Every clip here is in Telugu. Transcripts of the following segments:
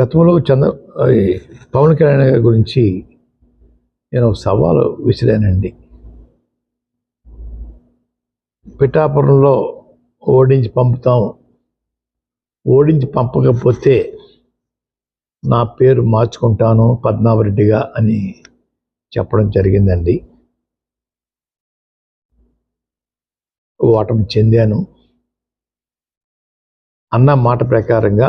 గతంలో చంద్ర పవన్ కళ్యాణ్ గారి గురించి నేను సవాలు విసిరానండి. పిఠాపురంలో ఓడించి పంపుతాం. ఓడించి పంపకపోతే నా పేరు మార్చుకుంటాను పద్మావరెడ్డిగా అని చెప్పడం జరిగిందండి. ఓటమి చెందాను. అన్న మాట ప్రకారంగా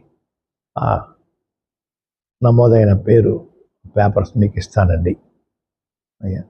నమోదైన పేరు పేపర్స్ మీకు ఇస్తానండి అయ్యా.